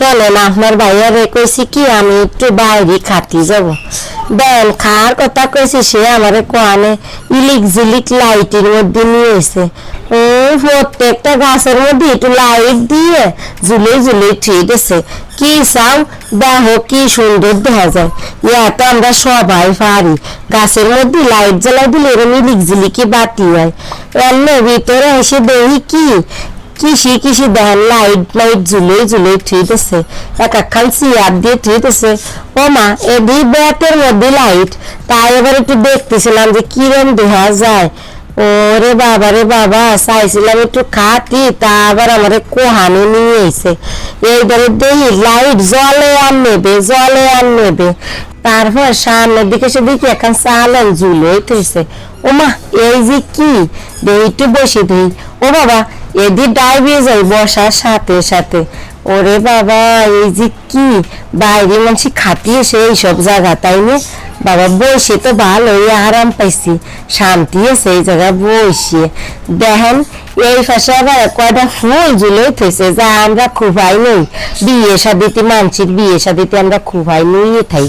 চলেন আপনার ভাইয়ারে কইছি কি, আমি একটু বাইরে খাতি যাব। দেন খাওয়ার কথা কইছি, সে আমারে কোয়ানে ইলিক জিলিক লাইটের মধ্যে নিয়ে এসে ও প্রত্যেকটা গাছের মধ্যে একটু লাইট দিয়ে ঝুলে ঝুলে ঠিক আছে। কি চাও? দেখো কি সুন্দর দেখা যায়। ইয়া তো আমরা সবাই পারি। গাছের মধ্যে লাইট জ্বালাই দিলে এরকম ইলিক জিলিকি বাতি হয়। অন্য ভিতরে এসে দেখি কি কিসি কিসি দেন? লাইট লাইট ঝুলে ঠিক আছে। এক একখান চেয়ার দিয়ে ঠিক আছে। ও মা এদি ব্যাটের মধ্যে লাইট। তাই এবার একটু দেখতেছিলাম যে কিরম দেখা যায়। ওরে বাবা রে বাবা, চাইছিলাম একটু খাতি, তা আবার আমার কোহানি নিয়ে এসে। এইবারে দেখি লাইট জলে আর নেবে, জলে আর নেবে। তারপর সামনের দিকে সে দেখি এখন চালেন ঝুলে উঠেছে। মা, এই যে কি? দে একটু বসে দিই। ও বাবা এদি ডাইবে যাই বসার সাথে সাথে। ওরে বাবা, এই যে কি? বাইরে মানুষ খাতিয়ে সেই সব জায়গা, তাই না? বাবা বসে তো ভালোই আরাম পাইছি। শান্তি আছে এই জায়গা বসে দেখেন, এই পাশে আবার কয়টা ফুল ঝুলে উঠেছে যা আমরা খুবাই নই। বিয়ে সাদিতে মানছির বিয়ে সাদিতে আমরা খুবাই নিয়ে থাই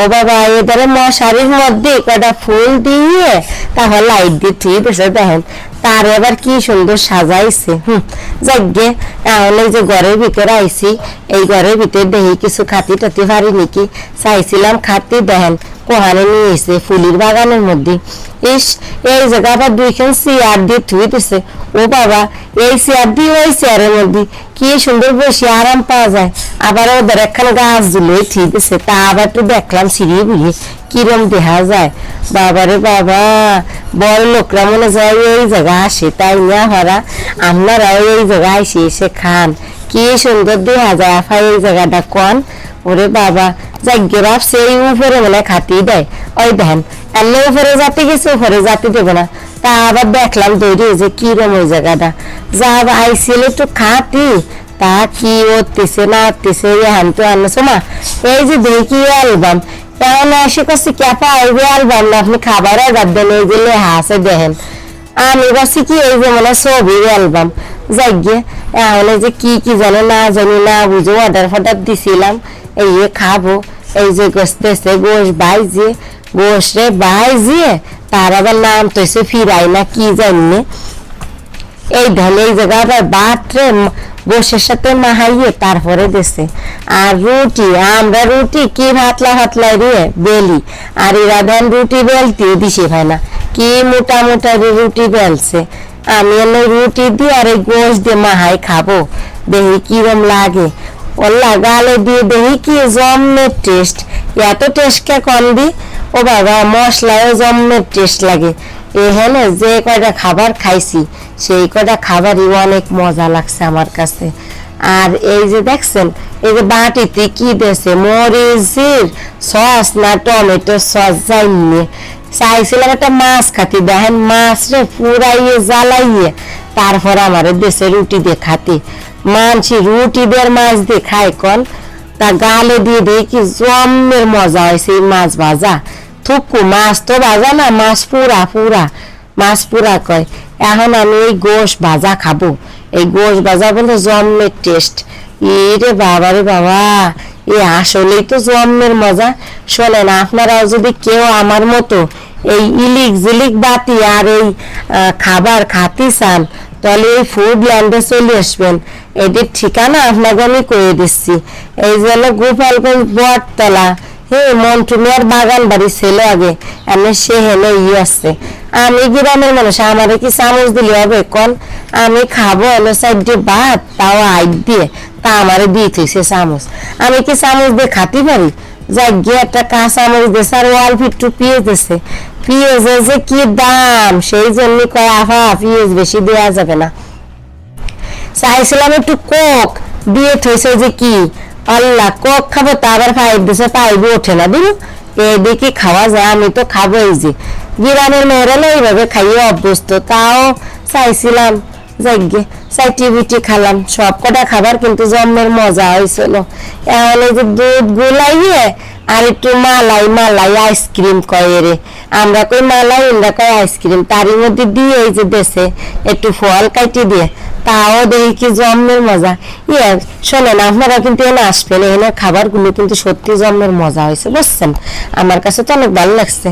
ও বাবা এদারে মশারির মধ্যে কয়টা ফুল দিয়ে তাহলে লাইট দিয়ে ঠিক আছে দেখেন। তার এবার কি সুন্দর সাজাইছে, হুম। যাকে এই যে ঘরের ভিতরে আইছি, এই ঘরের ভিতরে দেখি কিছু খাতি টাতি পারি নাকি। চাইছিলাম খাতি দেখেন কোহানে নিয়ে এসে ফুলির বাগানের মধ্যে। ইস, এই জায়গা আবার দুইখান চেয়ার দিয়ে থুই দিছে ও বাবা, এই চেয়ার দিয়ে ওই চেয়ারের মধ্যে কি সুন্দর বসে আরাম পাওয়া যায়। আবার ওদের একখানে গাছ দিলে ঠিক আছে, তা আবার একটু দেখলাম সিঁড়ি বুঝি কিরম দেখা যায়। বাবারে বাবা, বড় লোকরা মনে যায় এই জায়গা আসে, তাই না হরা? আপনারাও এই জায়গা এসে এসে খান। কি সুন্দর দেখা যায়, আফা, এই জায়গাটা কন? ওরে বাবা যাগ্যে বাপ সেই উপরে মানে খাতি দেয়। ওই দেখেন এমনি উপরে যাতে গেছে, উপরে যাতে দেবো না। তা আবার দেখলাম দৌড়ে যে কিরম ওই জায়গাটা। যা আইসিল একটু খাতি তা কি উঠতেছে না উঠতেছে এখন তো আনছো মা। এই যে দেখি অ্যালবাম এখন এসে করছে ক্যাপা এই যে অ্যালবাম না, আপনি খাবার অর্ডার দেন, এই যে লেহা আছে দেখেন। আমি বলছি কি, এই যে মানে ছবির অ্যালবাম। যাইগে এখন এই যে কি কি জানে না জানি না, বুঝে অর্ডার ফর্ডার দিছিলাম, এই খাব। এই যে গোসতেছে গোস বাইজে রে বাইজিয়ে তার আবার নাম তো এসে ফিরাই না, কি জানি। এই ধানে, এই জায়গাটা বাটরে গোসের সাথে মাহাইয়ে তারপরে দেশে আর রুটি, আমরা রুটি কি ভাতলা ভাতলা রে, বেলি। আর এরা ধান, রুটি বেলতেও দিছে ভাই না। কি মোটা মোটা রে রুটি বেলছে। আমি এনে রুটি দিয়ে আর এই গোস দিয়ে মাহাই খাব। দেখি কিরম লাগে। ওল্লা গালে দিয়ে দেখি কি জম্মের টেস্ট এত টেস্ট কে কম দি? ও বাবা মশলাও জম্মের টেস্ট লাগে। এখানে যে কয়টা খাবার খাইছি, সেই কয়টা খাবারই অনেক মজা লাগছে আমার কাছে। আর এই যে দেখছেন, এই যে বাটিতে কি দেছে মরিচের সস না টমেটো সস যাইনি চাইছিলাম একটা মাছ খাতি, দেখেন মাছ রে পুরাইয়ে জ্বালাইয়ে। তারপর আমার দেশে রুটি দিয়ে খাতি মানছি রুটি আর মাছ দিয়ে খায় কন, তা গালে দিয়ে দিয়ে কি জম্মের মজা হয়েছে এই মাছ ভাজা। থুকু, মাছ তো ভাজা না, মাছ পুরা পুরা, মাছ পুরা কয়। এখন আমি এই গোশ ভাজা খাব। এই গোশ ভাজা বলে জম্মের টেস্ট রে বাবা রে বাবা, এ আসলেই তো জম্মের মজা। শোনেন, আপনারাও যদি কেউ আমার মতো এই ইলিক জিলিক বাতি আর এই খাবার খাতে চান তাহলে এই ফুড ল্যান্ডে চলে আসবেন। এদের ঠিকানা আপনাকে আমি কয়ে দিচ্ছি। এই জন্য গোপালগঞ্জ বটতলা। হ্যাঁ মন্টু মিয়ার বাগান বাড়ি ছিল আগে। আমি সে হেলে ই আছে। আমি গ্রামের মানুষ, আমারে কি চামচ দিলে হবে? কন, আমি খাব হলো সাইডে ভাত, তাও আইট দিয়ে। তা আমারে দিয়ে থইছে চামচ। আমি কি চামচ দিয়ে খাতে পারি? যাই গিয়ে একটা কাঁচা মরিচ দিয়েছে আর অল্প একটু পেঁয়াজ দিয়েছে পেঁয়াজের যে কি দাম? সেই জন্য পেঁয়াজ বেশি দেওয়া যাবে না। চাইছিলাম একটু কোক দিয়ে থইছে যে কি? আল্লাহ কোক খাব ফাইভ দিছে ওঠে না। এদিকে খাওয়া যায়, আমি তো খাবোই যে। গ্রামের মেয়েরা এইভাবে খাইয়ে অভ্যস্ত, তাও চাইছিলাম, যাইগে, চাইটি বিটি খালাম। সব কটা খাবার কিন্তু জন্মের মজা হয়েছিল এখন এই যে দুধ গুলাইয়ে আর একটু মালাই মালাই আইসক্রিম কয় রে আমরা কই মালাই আমরা কয় আইসক্রিম তারই মধ্যে দিয়ে এই যে দেশে একটু ফল কাটি দিয়ে, তাও দেখি কি জন্মের মজা। ইয়ে শোনেন, আপনারা কিন্তু এনে আসবেন, এনে খাবারগুলো কিন্তু সত্যি জন্মের মজা হয়েছে, বুঝছেন? আমার কাছে তো অনেক ভালো লাগছে।